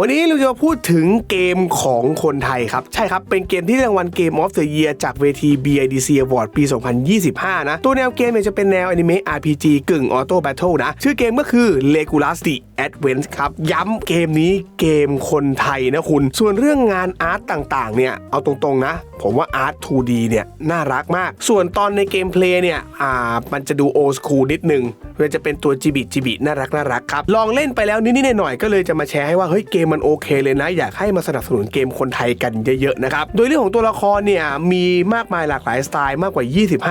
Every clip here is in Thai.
วันนี้เราจะมาพูดถึงเกมของคนไทยครับ ใช่ครับ เป็นเกมที่รางวัลเกม of the Year จากเวที BIDC Award ปี 2025 นะ ตัวแนวเกมเนี่ยจะเป็นแนวอนิเมะ RPG กึ่งออโต้แบทเทิลนะ ชื่อเกมก็คือ Legolas the Advent ครับ ย้ำเกมนี้เกมคนไทยนะคุณ ส่วนเรื่องงานอาร์ตต่างๆ เนี่ย เอาตรงๆนะ ผมว่าอาร์ต 2D เนี่ย น่ารักมาก ส่วนตอนในเกมเพลย์เนี่ย อ่า มันจะดูโอ s คูลนิดนึงมันจะเป็นตัวจิบิจิบิน่ารักน่ารักครับ ลองเล่นไปแล้วนิดๆหน่อยๆก็เลยจะมาแชร์ให้ว่า เฮ้ย เกมมันโอเคเลยนะ อยากให้มาสนับสนุนเกมคนไทยกันเยอะๆนะครับ โดยเรื่องของตัวละครเนี่ย มีมากมายหลากหลายสไตล์มากกว่า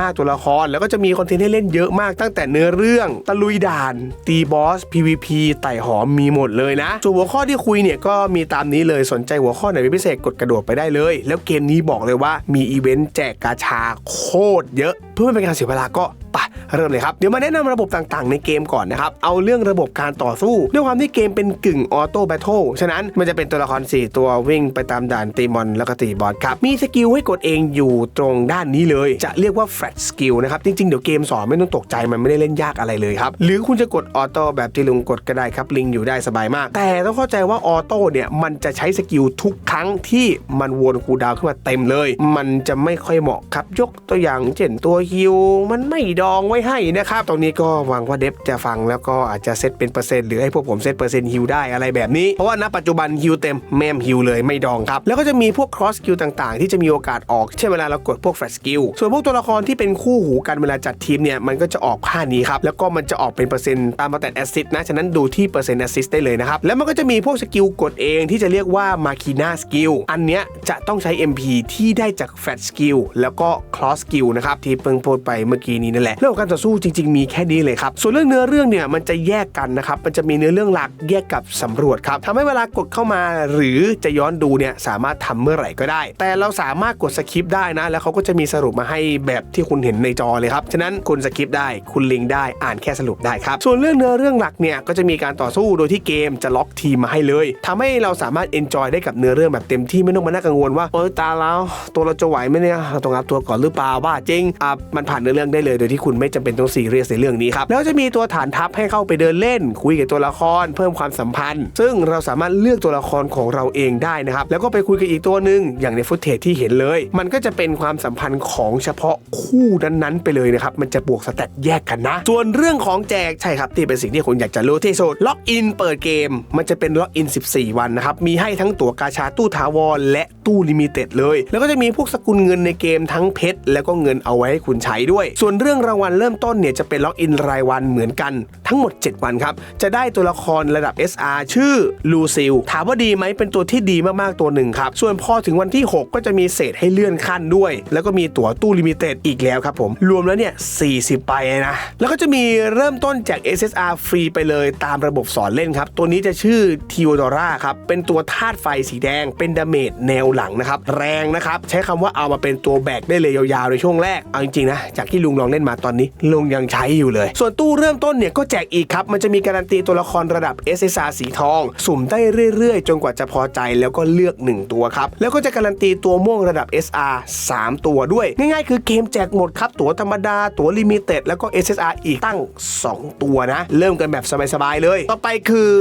25 ตัวละคร แล้วก็จะมีคอนเทนต์ให้เล่นเยอะมากตั้งแต่เนื้อเรื่อง ตะลุยด่าน ตีบอส PVP ไต่หอมมีหมดเลยนะส่วนหัวข้อที่คุยเนี่ยก็มีตามนี้เลยสนใจหัวข้อไหนเป็นพิเศษกดกระโดดไปได้เลย แล้วเกมนี้บอกเลยว่ามีอีเวนต์แจกกาชาโคตรเยอะ เพื่อไม่เป็นการเสียเวลาก็ ไปเริ่มเลยครับ เดี๋ยวมาแนะนำระบบต่างๆ ในเกมก่อนนะครับ เอาเรื่องระบบการต่อสู้ ด้วยความที่เกมเป็นกึ่งออโต้แบทเทิลฉะนั้นมันจะเป็นตัวละคร 4 ตัววิ่งไปตามด่านตีมอนแล้วก็ตีบอสครับ มีสกิลให้กดเองอยู่ตรงด้านนี้เลย จะเรียกว่าแฟลตสกิลนะครับ จริงๆ เดี๋ยวเกมสอนไม่ต้องตกใจมันไม่ได้เล่นยากอะไรเลยครับ หรือคุณจะกดออโต้แบบที่ลุงกดก็ได้ครับลิงอยู่ได้สบายมาก แต่ต้องเข้าใจว่าออโต้เนี่ยมันจะใช้สกิลทุกครั้งที่มันวนคูดาวขึ้นมาเต็มเลย มันจะไม่ค่อยเหมาะครับยกตัวอย่างเช่นตัวฮิวมันไม่ดองไว้ให้นะครับ ตรงนี้ก็หวังว่าเดฟจะฟังแล้วก็อาจจะเซตเป็นเปอร์เซ็นต์หรือให้พวกผมเซตเปอร์เซ็นต์ฮิวได้อะไรแบบนี้ เพราะว่าณปัจจุบันฮิวเต็มแม่มฮิวเลยไม่ดองครับ แล้วก็จะมีพวก cross skill ต่างๆ ที่จะมีโอกาสออก เช่นเวลาเรากดพวก flash skill ส่วนพวกตัวละครที่เป็นคู่หูกันเวลาจัดทีมเนี่ยมันก็จะออกค่านี้ครับแล้วก็มันจะออกเป็นเปอร์เซ็นต์ตามมาแต่ assist นะฉะนั้นดูที่เปอร์เซ็นต์ assist ได้เลยนะครับแล้วมันก็จะมีพวกสกิลกดเองที่จะเรียกว่า machina skill อันเนี้ยจะต้องใช้ MP ที่ได้จาก flash skill แล้วก็ cross skill นะครับที่เพิ่งพูดไปเมื่อกี้นี้นั่นแหละเรื่องของการต่อสู้จริง ๆ มีแค่นี้เลยครับ ส่วนเรื่องเนื้อเรื่องเนี่ยมันจะแยกกันนะครับ มันจะมีเนื้อเรื่องหลักแยกกับสำรวจครับทำให้เวลากดเข้ามาหรือจะย้อนดูเนี่ยสามารถทำเมื่อไหร่ก็ได้ แต่เราสามารถกดสคิปได้นะ แล้วเขาก็จะมีสรุปมาให้แบบที่คุณเห็นในจอเลยครับ ฉะนั้นคุณสคิปได้ คุณลิงได้ อ่านแค่สรุปได้ครับ ส่วนเรื่องเนื้อเรื่องหลักเนี่ยก็จะมีการต่อสู้โดยที่เกมจะล็อกทีมมาให้เลยทำให้เราสามารถเอนจอยได้กับเนื้อเรื่องแบบเต็มที่ไม่ต้องมานั่งกังวลว่าเออตาแล้วตัวเราจะไหวไหมเนี่ยเราต้องอัพตัวก่อนหรือเปล่าบ้าจริงอะมันผ่านเนื้อเรื่องได้เลยโดยที่คุณไม่จำเป็นต้องซีเรียสในเรื่องนี้ครับแล้วจะมีตัวฐานทัพให้เข้าไปเดินเล่น คุยกับตัวละคร เพิ่มความสัมพันธ์ ซึ่งเราสามารถเลือกตัวละครของเราเองได้นะครับแล้วก็ไปคุยกับอีกตัวหนึ่งอย่างในฟุตเทจที่เห็นเลย มันก็จะเป็นความสัมพันธ์ของเฉพาะคู่นั้นๆ ไปเลยนะครับมันจะบวกสแตทแยกกันนะ ส่วนเรื่องของแจกใช่ครับที่เป็นสิ่งที่คุณอยากจะรู้ที่สุดล็อกอินเปิดเกม มันจะเป็นล็อกอิน 14 วันนะครับมีให้ทั้งตั๋วกาชาตู้ถาวรและตู้ลิมิเต็ดเลย แล้วก็จะมีพวกสกุลเงินในเกมทั้งเพชรแล้วก็เงินเอาไว้ให้คุณใช้ด้วย ส่วนเรื่องรางวัลเริ่มต้นเนี่ยจะเป็นล็อกอินรายวันเหมือนกันทั้งหมด 7 วันครับ จะได้ตัวละครระดับ SR ชื่อลูซิลถามว่าดีไหมเป็นตัวที่ดีมากๆตัวหนึ่งครับ ส่วนพอถึงวันที่ 6 ก็จะมีเศษให้เลื่อนขั้นด้วย แล้วก็มีตั๋วตู้ลิมิเต็ดอีกแล้วครับผม รวมแล้วเนี่ย40ใบนะ แล้วก็จะมีเริ่มต้นจาก SSR ฟรีไปเลยตามระบบสอนเล่นครับ ตัวนี้จะชื่อทีโอดอร่าครับ เป็นตัวธาตุไฟสีแดง เป็นดาเมจแนวหลังนะครับ แรงนะครับ ใช้คำว่าเอามาเป็นตัวแบกได้เลยยาวๆในช่วงแรก เอาจริงๆนะ จากที่ลุงลองเล่นมาตอนนี้ลุงยังใช้อยู่เลย ส่วนตู้เริ่มต้นเนี่ยก็แจกอีกครับ มันจะมีการันตีตัวละครระดับ SSR สีทอง สุ่มได้เรื่อยๆ จนกว่าจะพอใจแล้วก็เลือก 1 ตัวครับ แล้วก็จะการันตีตัวม่วงระดับ SR 3 ตัวด้วย ง่ายๆ คือเกมแจกหมดครับ ตั๋วธรรมดา ตั๋วลิมิเต็ดแล้วก็ SSR อีกตั้ง 2 ตัวนะ เริ่มกันแบบสบายๆเลย ต่อไปคือ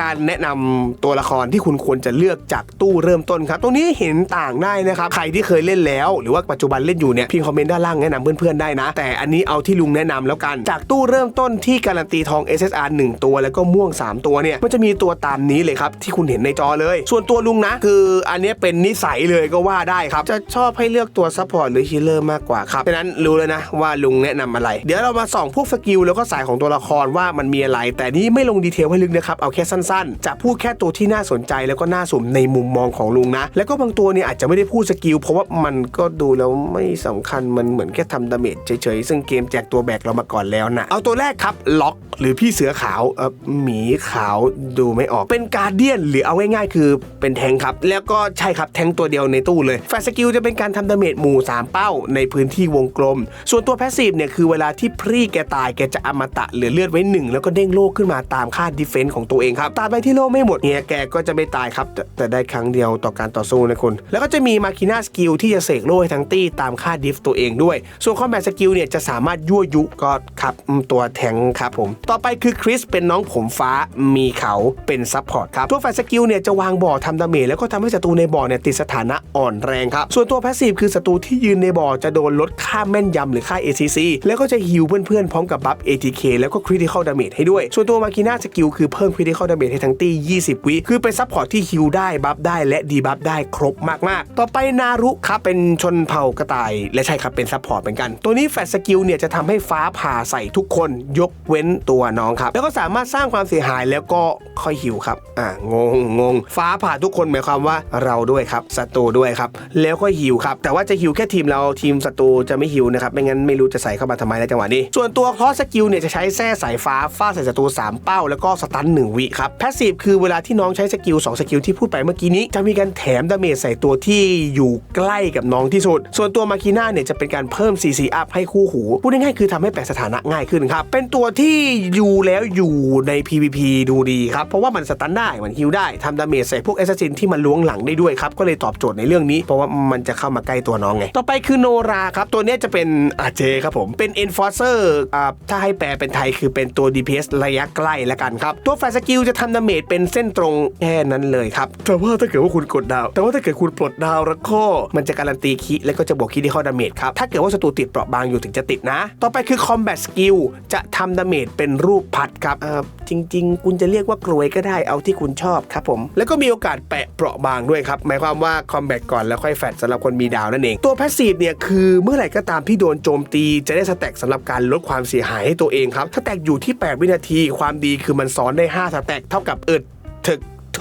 การแนะนำตัวละครที่คุณควรจะเลือกจากตู้เริ่มต้นครับ ตรงนี้เห็นต่างได้นะครับ ใครที่เคยเล่นแล้ว หรือว่าปัจจุบันเล่นอยู่เนี่ยพิมพ์คอมเมนต์ด้านล่างแนะนำเพื่อนๆได้นะ แต่อันนี้เอาที่ลุงแนะนำแล้วกัน จากตู้เริ่มต้นที่การันตีทอง SSR 1 ตัวแล้วก็ม่วง 3 ตัวเนี่ยมันจะมีตัวตามนี้เลยครับ ที่คุณเห็นในจอเลย ส่วนตัวลุงนะ คืออันนี้เป็นนิสัยเลยก็ว่าได้ครับ จะชอบให้เลือกตัวซัพพอร์ตหรือฮีลเลอร์มากกว่าครับฉะนั้นรู้เลยนะว่าลุงแนะนำอะไร เดี๋ยวเรามาส่องพวกสกิลแล้วก็สายของตัวละครว่ามันมีอะไร แต่นี่ไม่ลงดีเทลให้ลึกนะครับเอาแค่สั้นๆ จะพูดแค่ตัวที่น่าสนใจแล้วก็น่าสมในมุมมองของลุงนะ แล้วก็บางตัวเนี่ยอาจจะไม่ได้พูดสกิลเพราะว่ามันก็ดูแล้วไม่สำคัญมันเหมือนแค่ทำดาเมจเฉยๆซึ่งเกมแจกตัวแบกเรามาก่อนแล้วนะ เอาตัวแรกครับล็อกหรือพี่เสือขาวเออหมีขาวดูไม่ออก เป็นการเดียนหรือเอาง่ายๆ คือเป็นแทงค์ครับ แล้วก็ใช่ครับแทงค์ตัวเดียวในตู้เลยแฟสกิลจะเป็นการทำดาเมจหมู่ 3 เป้าในพื้นที่วงกลม ส่วนตัวแพสซีฟเนี่ยคือเวลาที่พรีแกตายแกจะอมตะเหลือเลือดไว้หนึ่งแล้วก็เด้งโล่ขึ้นมาตามค่าดิเฟนซ์ของตัวเองครับตราบใดที่โล่ไม่หมดเนี่ยแกก็จะไม่ตายครับแต่แต่ได้ครั้งเดียวต่อการต่อสู้นะคุณแล้วก็จะมีมาคิน่าสกิลที่จะเสกโล่ให้ทั้งตี้ตามค่าดิฟตัวเองด้วย ส่วนคอมแบทสกิลเนี่ยจะสามารถยั่วยุก็ครับตัวแทงครับผม ต่อไปคือคริสเป็นน้องผมฟ้ามีเขาเป็นซัพพอร์ตครับ ตัวแฟสกิลเนี่ยจะวางบ่อทำดาเมจแล้วก็ทำให้ศัตรูในบ่อเนี่ยติดสถานะอ่อนแรงครับ ส่วนตัวแพสซีฟคือศัตรูที่ยืนในบ่อจะโดนลดค่าแม่นยำหรือค่า ACC แล้วก็จะฮิวเพื่อนๆพร้อมกับบัฟ ATK แล้วก็คริติคอลดาเมจให้ด้วย ส่วนตัวมาคิน่าสกิลคือเพิ่มคริติคอลดาเมจให้ทั้งตี20 วิคือเป็นซัพพอร์ตที่ฮิวได้บัฟได้และดีบัฟได้ครบมากๆ ต่อไปนารุครับเป็นชนเผ่ากระต่าย และใช่ครับเป็นซัพพอร์ตเหมือนกัน ตัวนี้แฟสกิลเนี่ยจะทำให้ฟ้าผ่าใส่ทุกคนยกเว้นตัวน้องครับ แล้วก็สามารถสร้างความเสียหายแล้วก็ค่อยฮิวครับ อ่างงงงฟ้าผ่าทุกคนหมายความว่าเราด้วยครับศัตรูด้วยครับ แล้วก็ฮิวครับ แต่ว่าจะฮิวแค่ทีมเราทีมศัตรูจะไม่ฮิวนะครับไม่งั้นไม่รู้จะใส่เข้ามาทำไมในจังหวะนี้ ส่วนตัวคอสกิลเนี่ยจะใช้แส้สายฟ้าฟาดใส่ศัตรู3 เป้า แล้วก็สตัน1วิครับแพสซีฟคือเวลาที่น้องใช้สกิล2สกิลที่พูดไปเมื่อกี้นี้จะมีการแถมดาเมจใส่ตัวที่อยู่ใกล้กับน้องที่สุด ส่วนตัวมาคีน่าเนี่ยจะเป็นการเพิ่ม CC up ให้คู่หูพูดง่ายๆคือทำให้แปลสถานะง่ายขึ้นครับ เป็นตัวที่อยู่แล้วอยู่ใน PVP ดูดีครับ เพราะว่ามันสตันได้ มันฮิลได้ทำดาเมจใส่พวกแอสซัสซินที่มันล้วงหลังได้ด้วยครับ ก็เลยตอบโจทย์ในเรื่องนี้ เพราะว่ามันจะเข้ามาใกล้ตัวน้องไง ต่อไปคือโนราครับ ตัวนี้จะเป็นอาเจครับผม เป็น Enforcer อ่าถ้าให้แปลเป็นไทยคือเป็นตัว DPS ระยะใกล้ละกันครับ ตัวแฟร์สกิลจะทำดาเมจเป็นเส้นตรงแค่นั้นเลยครับ แต่ว่าถ้าเกิดว่าคุณกดดาว แต่ว่าถ้าเกิดคุณปลดดาวแล้วก็มันจะการันตีคิแล้วก็จะบวกคิที่ข้อดาเมจครับ ถ้าเกิดว่าศัตรูติดเปราะบางอยู่ถึงจะติดนะ ต่อไปคือ Combat Skill จะทำดาเมจเป็นรูปพัดครับเออจริง ๆ คุณจะเรียกว่ากลวยก็ได้เอาที่คุณชอบครับผม แล้วก็มีโอกาสแปะเปราะบางด้วยครับ หมายความว่า Combat ก่อนแล้วค่อยแฟดสำหรับคนมีดาวนั่นเอง ตัว Passive เนี่ยคือเมื่อไหร่ก็ตามที่โดนโจมตี จะได้สแต็กสำหรับการลดความเสียหายให้ตัวเองครับสแต็กอยู่ที่ 8 วินาที ความดีคือมันซ้อนได้ 5 สแต็กเท่ากับเอิดถึก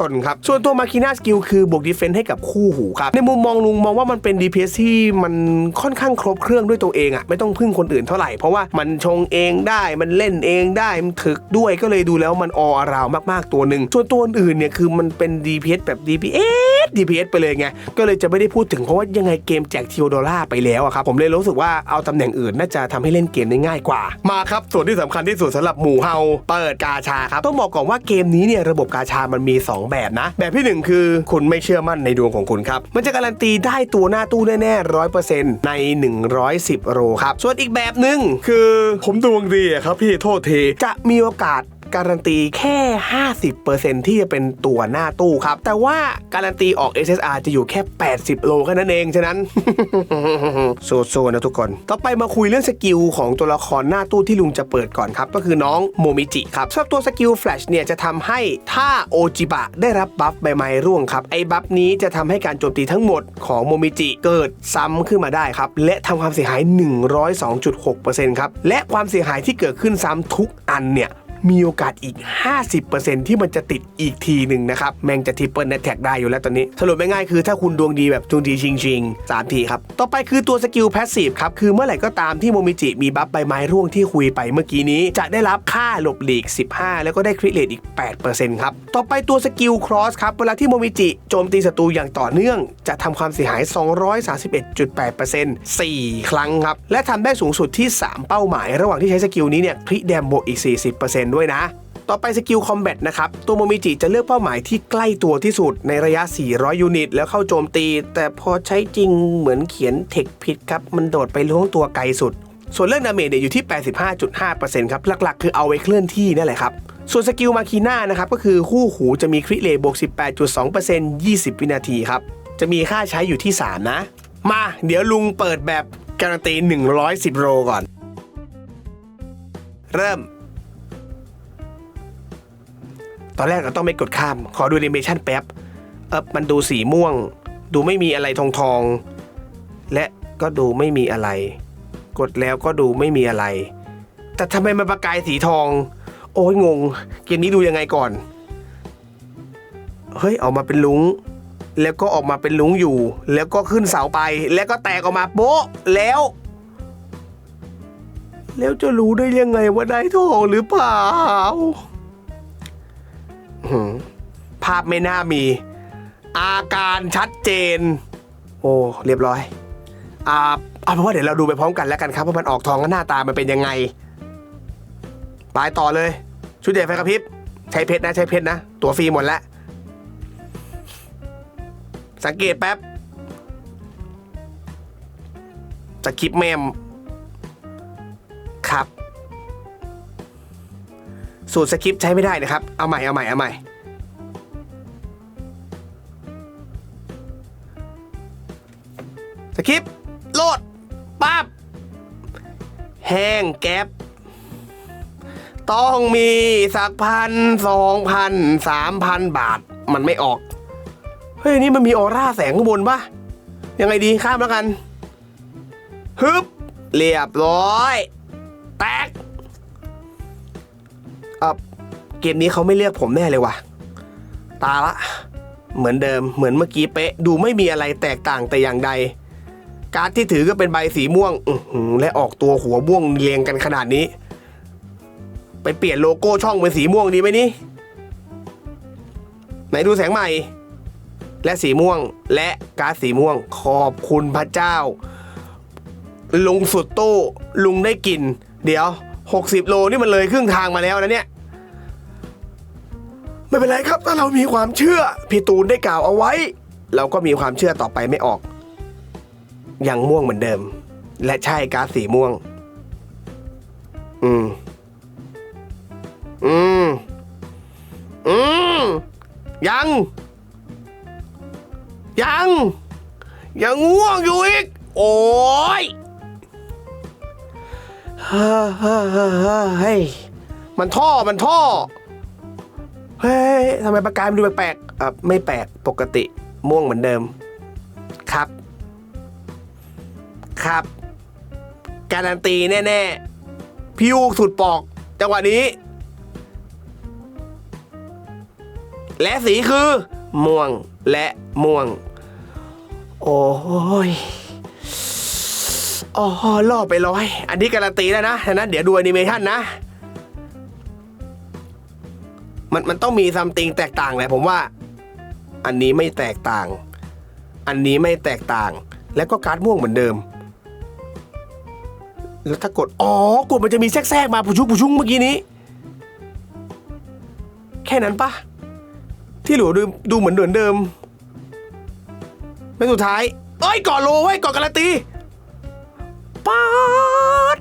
นครับ ส่วนตัวมาคิน่าสกิลคือบวกดีเฟนต์ให้กับคู่หูครับ ในมุมมองลุงมองว่ามันเป็น DPS ที่มันค่อนข้างครบเครื่องด้วยตัวเองอะไม่ต้องพึ่งคนอื่นเท่าไหร่ เพราะว่ามันชงเองได้มันเล่นเองได้มันถึกด้วยก็เลยดูแล้วมันออราวมากๆตัวหนึ่งส่วนตัวอื่นเนี่ยคือมันเป็น DPS แบบ DPS DPS ไปเลยไง ก็เลยจะไม่ได้พูดถึงเพราะว่ายังไงเกมแจกทิวดอลลาร์ไปแล้วอะครับ ผมเลยรู้สึกว่าเอาตำแหน่งอื่นน่าจะทำให้เล่นเกมได้ง่ายกว่า มาครับ ส่วนที่สำคัญที่สุดสำหรับหมู่เฮาเปิดกาชาครับ ต้องบอกก่อนว่าเกมนี้เนี่ยระบบกาชามันมี 2 แบบนะ แบบที่หนึ่งคือคุณไม่เชื่อมั่นในดวงของคุณครับ มันจะการันตีได้ตัวหน้าตู้แน่ๆร้อยเปอร์เซ็นต์ใน 110 โรครับ ส่วนอีกแบบหนึ่งคือผมดวงดีอะครับพี่โทษทีจะมีโอกาส การันตีแค่ 50%ที่จะเป็นตัวหน้าตู้ครับ แต่ว่าการันตีออก SSR จะอยู่แค่ 80 โลแค่นั้นเอง ฉะนั้นโซโซนะทุกคน ต่อไปมาคุยเรื่องสกิลของตัวละครหน้าตู้ที่ลุงจะเปิดก่อนครับ ก็คือน้องโมมิจิครับสำหรับตัวสกิลแฟลชเนี่ยจะทำให้ถ้าโอจิบะได้รับบัฟใบไม้ร่วงครับไอ้บัฟนี้จะทำให้การโจมตีทั้งหมดของโมมิจิเกิดซ้ำขึ้นมาได้ครับและทำความเสียหาย 102.6%ครับและความเสียหายที่เกิดขึ้นซ้ำทุกอันเนี่ย มีโอกาสอีก 50%ที่มันจะติดอีกทีหนึ่งนะครับแม่งจะทิปเปิลเน็ตแท็กได้อยู่แล้วตอนนี้ สรุปง่ายๆคือถ้าคุณดวงดีแบบดวงดีจริงๆ3ทีครับ ต่อไปคือตัวสกิลแพสซีฟครับคือเมื่อไหร่ก็ตามที่โมมิจิมีบัฟใบไม้ร่วงที่คุยไปเมื่อกี้นี้ จะได้รับค่าหลบหลีก 15 แล้วก็ได้คริเลตอีก 8%ครับต่อไปตัวสกิลครอสครับเวลาที่โมมิจิโจมตีศัตรูอย่างต่อเนื่อง จะทำความเสียหาย 231.8% 4 ครั้งครับและทำได้สูงสุดที่ 3 เป้าหมาย ระหว่างที่ใช้สกิลนี้เนี่ยคริแดมบอีก 40%ด้วยนะ ต่อไปสกิลคอมแบทนะครับ ตัวโมมิจิจะเลือกเป้าหมายที่ใกล้ตัวที่สุดในระยะ 400 ยูนิต แล้วเข้าโจมตี แต่พอใช้จริงเหมือนเขียนเทคผิดครับ มันโดดไปล้วงตัวไกลสุด ส่วนเรื่องดาเมจเนี่ยอยู่ที่ 85.5%ครับหลักๆ คือเอาไว้เคลื่อนที่นั่นแหละครับส่วนสกิลมาคีน่านะครับก็คือคู่หูจะมีคริเลบวก 18.2% 20 วินาทีครับ จะมีค่าใช้อยู่ที่ 3 นะ มาเดี๋ยวลุงเปิดแบบการันตี 110โรก่อน เริ่ม ตอนแรกเราต้องไม่กดข้าม ขอดูแอนิเมชันแป๊บเออมันดูสีม่วง ดูไม่มีอะไรทองทองและก็ดูไม่มีอะไร กดแล้วก็ดูไม่มีอะไร แต่ทำไมมันประกายสีทอง โอ้ยงง เกมนี้ดูยังไงก่อน เฮ้ยออกมาเป็นลุงแล้วก็ออกมาเป็นลุงอยู่ แล้วก็ขึ้นเสาไป แล้วก็แตกออกมาโป๊ะแล้ว แล้วจะรู้ได้ยังไงว่าได้ทองหรือเปล่า ภาพไม่น่ามี อาการชัดเจน โอ้เรียบร้อย อ่าเอาเป็นว่าเดี๋ยวเราดูไปพร้อมกันแล้วกันครับว่ามันออกทองแล้วหน้าตามันเป็นยังไงไปต่อเลย ชุดใหญ่ไฟกระพริบใช้เพชรนะใช้เพชรนะ ตัวฟรีหมดแล้ว สังเกตแป๊บสคริปแมม สูตรสคริปต์ใช้ไม่ได้นะครับ เอาใหม่ เอาใหม่ เอาใหม่ สคริปต์โหลดปั๊บ แห้งแก๊ปต้องมีสักพันสองพันสามพันบาท มันไม่ออก เฮ้ย นี่มันมีออร่าแสงข้างบนปะยังไงดีข้ามแล้วกัน ฮึบ เรียบร้อย แตก ออเกมนี้เขาไม่เลือกผมแน่เลยว่ะ ตาละ เหมือนเดิมเหมือนเมื่อกี้เป๊ะ ดูไม่มีอะไรแตกต่างแต่อย่างใด การ์ดที่ถือก็เป็นใบสีม่วงและออกตัวหัวม่วงเรียงกันขนาดนี้ ไปเปลี่ยนโลโก้ช่องเป็นสีม่วงดีไหมนี่ไหนดูแสงใหม่ และสีม่วงและการ์ดสีม่วงขอบคุณพระเจ้า ลุงสุดโต้ลุงได้กิน เดี๋ยว 60 โลนี่มันเลยครึ่งทางมาแล้วนะเนี่ย ไม่เป็นไรครับ ถ้าเรามีความเชื่อพี่ตูนได้กล่าวเอาไว้ เราก็มีความเชื่อต่อไปไม่ออก ยังม่วงเหมือนเดิม และใช่ก๊าซสีม่วง อืม อืม อืม ยัง ยัง ยังง่วงอยู่อีก โอ้ยเฮ้ยเฮ้ยเฮ้ยเฮ้ยมันท่อมันท่อ เฮ้ยทำไมประกายมันดูแปลกๆอะไม่แปลกปกติม่วงเหมือนเดิม ครับ ครับ การันตีแน่ๆพิวสุดปอก จังหวะนี้ และสีคือ ม่วงและม่วง โอ้ยอ๋อล่อไปร้อย อันนี้การันตีแล้วนะฉะนั้นเดี๋ยวดูแอนิเมชันนะ มันมันต้องมีซัมติงแตกต่างแหละผมว่า อันนี้ไม่แตกต่าง อันนี้ไม่แตกต่าง แล้วก็การ์ดม่วงเหมือนเดิม แล้วถ้ากด อ๋อกดมันจะมีแทรกๆมาผู้ชุกผู้ชุงเมื่อกี้นี้ แค่นั้นปะที่หลือดูดูเหมือนเดิมเดิมเป็นสุดท้ายเอ้ยก่อนโลไว้ยก่อนการันตีป๊าด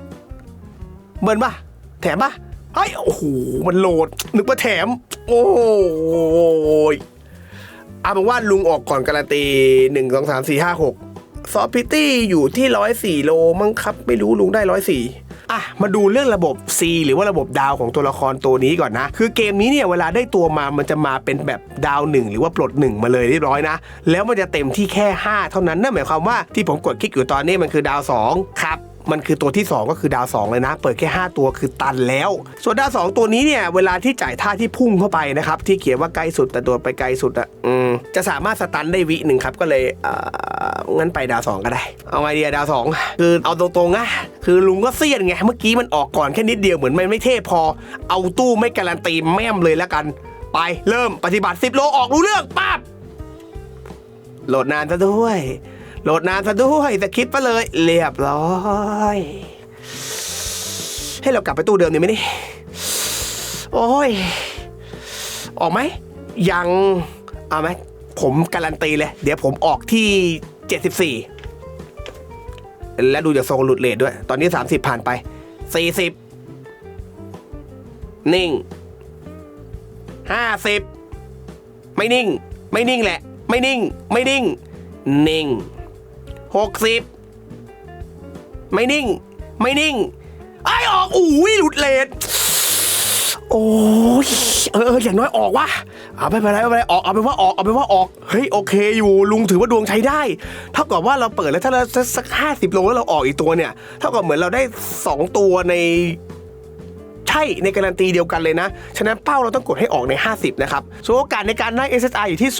เบิร์นปะแถมปะ เฮ้โอ้โหมันโหลด นึกว่าแถม โอ้ยเอาเป็นว่าลุงออกก่อนการันตีหนึ่งสองสามสี่ห้าหกซอฟพิตี้อยู่ที่ร้อยสี่โลมั้งครับ ไม่รู้ลุงได้ร้อยสี่อะมาดูเรื่องระบบ C หรือว่าระบบดาวของตัวละครตัวนี้ก่อนนะ คือเกมนี้เนี่ยเวลาได้ตัวมามันจะมาเป็นแบบดาวหนึ่งหรือว่าปลดหนึ่งมาเลยเรียบร้อยนะ แล้วมันจะเต็มที่แค่ 5 เท่านั้นนั่นหมายความว่าที่ผมกดคลิกอยู่ตอนนี้มันคือดาว 2 ครับ มันคือตัวที่ 2 ก็คือดาว 2 เลยนะ เปิดแค่ 5 ตัวคือตันแล้ว ส่วนดาว 2 ตัวนี้เนี่ยเวลาที่จ่ายท่าที่พุ่งเข้าไปนะครับที่เขียนว่าใกล้สุดแต่โดนไปไกลสุดอะจะสามารถสตันได้วิหนึ่งครับก็เลยเอองั้นไปดาว 2 ก็ได้ เอาไงดีอะดาว 2 คือเอาตรงๆอะคือลุงก็เสียนไงเมื่อกี้มันออกก่อนแค่นิดเดียวเหมือนมันไม่เท่พอ เอาตู้ไม่การันตีแม่มเลยแล้วกัน ไปเริ่มปฏิบัติ10โลออกรู้เรื่องปั๊บโหลดนานซะด้วย โหลดนานซะด้วยสคริปต์ไปเลย เรียบร้อย ให้เรากลับไปตู้เดิมดีไหมนี่ โอ้ย ออกไหม ยัง เอาไหม ผมการันตีเลย เดี๋ยวผมออกที่ 74 และดูจากทรงหลุดเลทด้วย ตอนนี้ 30 ผ่านไป 40 นิ่ง 50 ไม่นิ่ง ไม่นิ่งแหละ ไม่นิ่ง ไม่นิ่งนิ่ง หกสิบไม่นิ่ง ไม่นิ่ง ไอ้ออกอุ้ยหลุดเลทโอ้ยเออเอออย่างน้อยออกวะเอาไม่เป็นไรไม่เป็นไรออกเอาเป็นว่าออกเอาเป็นว่าออกเฮ้ยโอเคอยู่ลุงถือว่าดวงใช้ได้เท่ากับว่าเราเปิดแล้วถ้าเราสักห้าสิบโลแล้วเราออกอีกตัวเนี่ยเท่ากับเหมือนเราได้สองตัวใน ใช่ในการันตีเดียวกันเลยนะ ฉะนั้นเป้าเราต้องกดให้ออกใน 50 นะครับ ส่วนโอกาสในการได้ SSR อยู่ที่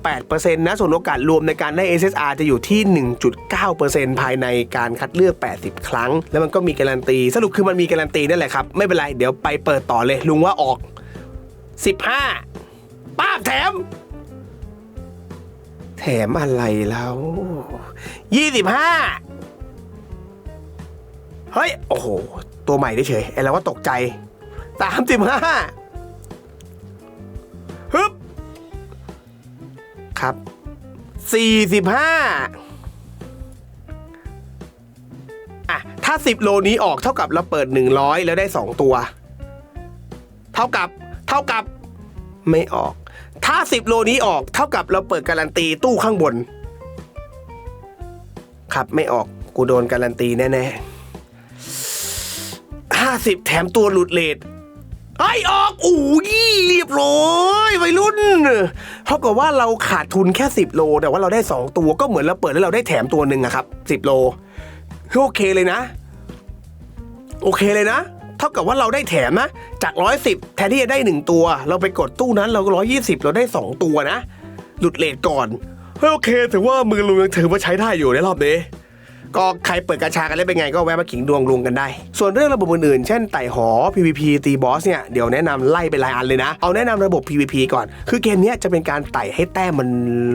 0.8%นะ ส่วนโอกาสรวมในการได้ SSR จะอยู่ที่ 1.9%ภายในการคัดเลือก 80 ครั้ง แล้วมันก็มีการันตี สรุปคือมันมีการันตีนั่นแหละครับ ไม่เป็นไร เดี๋ยวไปเปิดต่อเลย ลุงว่าออก 15 ป้าบแถม แถมอะไรแล้ว 25 เฮ้ย โอ้โห ตัวใหม่ได้เฉยไอเราว่าตกใจสามสิบห้าฮึบครับสี่สิบห้าอะ ถ้าสิบโลนี้ออกเท่ากับเราเปิดหนึ่งร้อยแล้วได้สองตัว เท่ากับเท่ากับไม่ออก ถ้า10โลนี้ออกเท่ากับเราเปิดการันตีตู้ข้างบน ครับไม่ออกกูโดนการันตีแน่ๆ ห้าสิบแถมตัวหลุดเลทไอ้ออกอู้ยเรียบร้อยวัยรุ่นเท่ากับว่าเราขาดทุนแค่ 10 โล แต่ว่าเราได้ 2 ตัวก็เหมือนเราเปิดแล้วเราได้แถมตัวหนึ่งอะครับ 10 โลโอเคเลยนะ โอเคเลยนะ เท่ากับว่าเราได้แถมนะ จาก 110 แทนที่จะได้ 1 ตัว เราไปกดตู้นั้นเราก็120 เราได้ 2 ตัวนะ หลุดเลทก่อนเฮ้โอเค ถือว่ามือลุงยังถือว่าใช้ได้อยู่ในรอบนี้ ก็ใครเปิดกระชากันได้เป็นไงก็แวะมาขิงดวงลุงกันได้ ส่วนเรื่องระบบอื่นๆ เช่นไต่หอ PVP ตีบอสเนี่ย เดี๋ยวแนะนำไล่ไปรายอันเลยนะ เอาแนะนำระบบ PVP ก่อน คือเกมนี้จะเป็นการไต่ให้แต้มมัน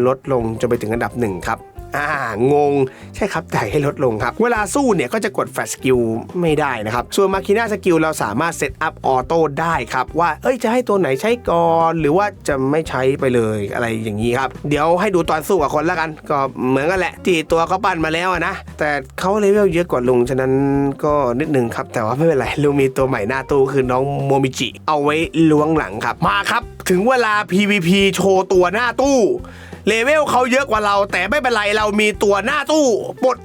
ลดลงจนไปถึงอันดับหนึ่งครับ อ่างง ใช่ครับไต่ให้ลดลงครับ เวลาสู้เนี่ยก็จะกดแฟลชสกิลไม่ได้นะครับ ส่วนมาคิน่าสกิลเราสามารถเซตอัพออโต้ได้ครับ ว่าเอ้ยจะให้ตัวไหนใช้ก่อนหรือว่าจะไม่ใช้ไปเลยอะไรอย่างนี้ครับ เดี๋ยวให้ดูตอนสู้กับคนล้วกัน ก็เหมือนกันแหละตีตัวเขาปั้นมาแล้วนะ แต่เขาเลเวลเยอะกว่าลุงฉะนั้นก็นิดนึงครับ แต่ว่าไม่เป็นไรลุงมีตัวใหม่หน้าตู้คือน้องโมมิจิ เอาไว้ล้วงหลังครับมาครับ ถึงเวลา PVP โชว์ตัวหน้าตู้ เลเวลเขาเยอะกว่าเรา แต่ไม่เป็นไรเรามีตัวหน้าตู้ปลด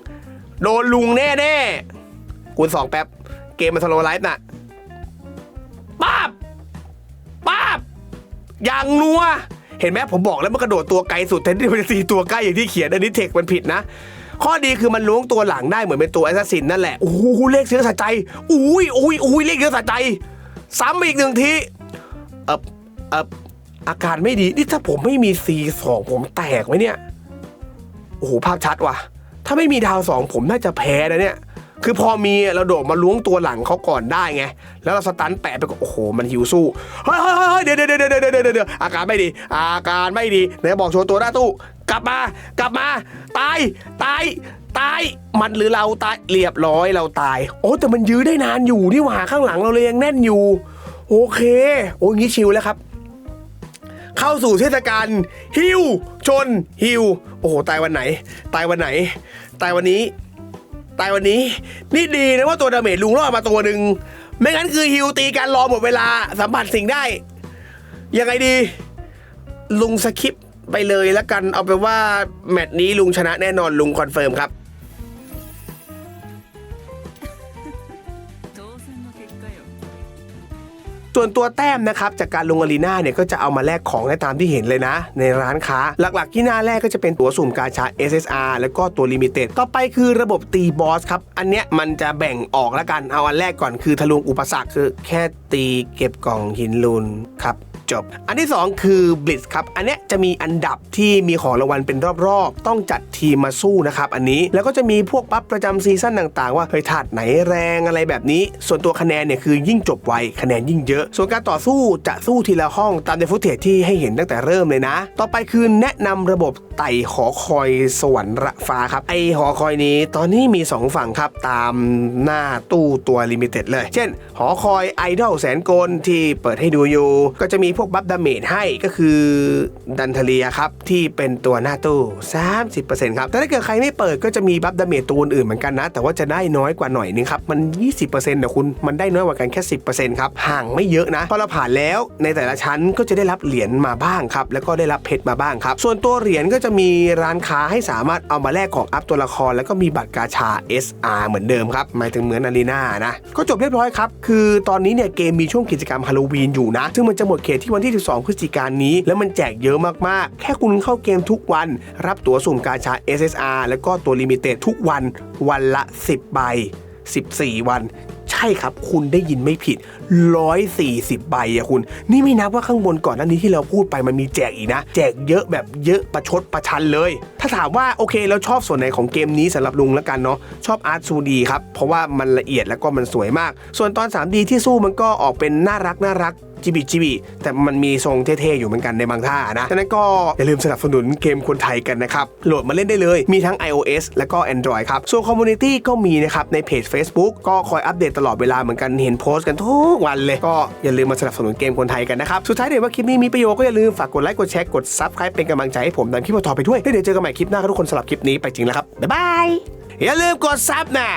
2 โดนลุงแน่ๆคูณสองแป๊บ เกมมันสโลไลฟ์น่ะป้าบป้าบอย่างนัวเห็นไหมผมบอกแล้วมันกระโดดตัวไกลสุดแทนที่มันจะตีตัวใกล้อย่างที่เขียนอันนี้เทคมันผิดนะ ข้อดีคือมันล้วงตัวหลังได้เหมือนเป็นตัวแอสซัสซินนั่นแหละโอ้โหเลขเยอสะใจอุ้ยอุ้ยอุ้ยเลขเยอสะใจ ซ้ำมอีกหนึ่งทีเอบเอบ อาการไม่ดี นี่ถ้าผมไม่มี C2 ผมแตกไหมเนี่ย โอ้โห ภาพชัดว่ะ ถ้าไม่มีดาวสองผมน่าจะแพ้นะเนี่ย คือพอมีเราโดดมาล้วงตัวหลังเขาก่อนได้ไง แล้วเราสตันแปะไปก็โอ้โห มันหิวสู้ เฮ้ยเฮ้ยเฮ้ยเดี๋ยวเดี๋ยวเดี๋ยวเดี๋ยวเดี๋ยวอาการไม่ดี อาการไม่ดีไหนบอกโชว์ตัวหน้าตู้ กลับมา กลับมา ตาย ตาย ตาย มันหรือเราตาย เรียบร้อยเราตาย โอ้แต่มันยื้อได้นานอยู่นี่หว่าข้างหลังเราเลยยังแน่นอยู่ โอเค โอ้ยงี้ชิลแล้วครับ เข้าสู่เทศกาลฮิวชนฮิวโอ้โหตายวันไหน ตายวันไหน ตายวันนี้ ตายวันนี้ นี่ดีนะว่าตัวดาเมจลุงรอดมาตัวหนึ่งไม่งั้นคือฮิวตีกันรอหมดเวลาสัมผัสสิ่งได้ ยังไงดี ลุงสคิปไปเลยแล้วกันเอาเป็นว่าแมตช์นี้ลุงชนะแน่นอนลุงคอนเฟิร์มครับ ส่วนตัวแต้มนะครับจากการลงอารีนาเนี่ยก็จะเอามาแลกของได้ตามที่เห็นเลยนะ ในร้านค้า หลักๆ ที่หน้าแรกก็จะเป็นตัวสุ่มกาชา SSR แล้วก็ตัวลิมิเต็ดต่อไปคือระบบตีบอสครับ อันเนี้ยมันจะแบ่งออกแล้วกันเอาอันแรกก่อนคือทะลวงอุปสรรคคือแค่ตีเก็บกล่องหินลุนครับ จบ อันที่ 2 คือ Blitz ครับ อันเนี้ยจะมีอันดับที่มีของรางวัลเป็นรอบๆ ต้องจัดทีมมาสู้นะครับอันนี้แล้วก็จะมีพวกปั๊บประจำซีซั่นต่างๆ ว่าเฮ้ยถาดไหนแรงอะไรแบบนี้ ส่วนตัวคะแนนเนี่ยคือยิ่งจบไวคะแนนยิ่งเยอะ ส่วนการต่อสู้จะสู้ทีละห้องตามในฟุตเทจที่ให้เห็นตั้งแต่เริ่มเลยนะ ต่อไปคือแนะนำระบบไต่หอคอยสวรรค์ระฟ้าครับ ไอหอคอยนี้ตอนนี้มี 2 ฝั่งครับตามหน้าตู้ตัวลิมิเต็ดเลย เช่น หอคอยไอดอลแสนโกลที่เปิดให้ดูอยู่ ก็จะมีพวกบัฟดาเมจให้ก็คือดันทเลียครับ ที่เป็นตัวหน้าตู้ 30%ครับ แต่ถ้าเกิดใครไม่เปิดก็จะมีบัฟดาเมจตัวอื่นเหมือนกันนะ แต่ว่าจะได้น้อยกว่าหน่อยนึงครับ มัน 20%นะคุณมันได้น้อยกว่ากันแค่10%ครับห่างไม่เยอะนะพอเราผ่านแล้วในแต่ละชั้นก็จะได้รับเหรียญมาบ้างครับแล้วก็ได้รับเพชรมาบ้างครับส่วนตัวเหรียญก็จะมีร้านค้าให้สามารถเอามาแลกของอัพตัวละคร แล้วก็มีบัตรกาชา SR เหมือนเดิมครับหมายถึงเหมือนอารีนานะก็จบเรียบร้อยครับ คือตอนนี้เนี่ยเกมมีช่วงกิจกรรมฮาโลวีนอยู่นะ ซึ่งมันจะหมดเขตที่วันที่ 12 พฤศจิกายนนี้ แล้วมันแจกเยอะมากๆ แค่คุณเข้าเกมทุกวัน รับตั๋วสุ่มกาชา SSR แล้วก็ตัวลิมิเต็ดทุกวันวันละ 10 ใบ 14 วัน ใช่ครับ คุณได้ยินไม่ผิด 140 ใบอะคุณ นี่ไม่นับว่าข้างบนก่อนหน้านี้ที่เราพูดไปมันมีแจกอีกนะ แจกเยอะแบบเยอะประชดประชันเลย ถ้าถามว่าโอเคเราชอบส่วนไหนของเกมนี้สำหรับลุงแล้วกันเนาะชอบอาร์ตซูดีครับเพราะว่ามันละเอียดแล้วก็มันสวยมาก ส่วนตอน 3D ที่สู้มันก็ออกเป็นน่ารักน่ารัก จิบิจิบิแต่มันมีทรงเท่ๆอยู่เหมือนกันในบางท่านะฉะนั้นก็อย่าลืมสนับสนุนเกมคนไทยกันนะครับ โหลดมาเล่นได้เลย มีทั้ง iOS และก็ Android ครับ ส่วนคอมมูนิตี้ก็มีนะครับ ในเพจ Facebook ก็คอยอัปเดตตลอดเวลาเหมือนกันเห็นโพสต์กันทุกวันเลย ก็อย่าลืมมาสนับสนุนเกมคนไทยกันนะครับ สุดท้ายเดี๋ยวว่าคลิปนี้มีประโยชน์ก็อย่าลืมฝากกดไลค์กดแชร์กด Subscribe เป็นกำลังใจให้ผมทำคลิปต่อไปด้วยแล้วเดี๋ยวเจอกันใหม่คลิปหน้าครับทุกคนสำหรับคลิปนี้ไปจริงแล้วครับบ๊ายบายอย่าลืมกดซับนะ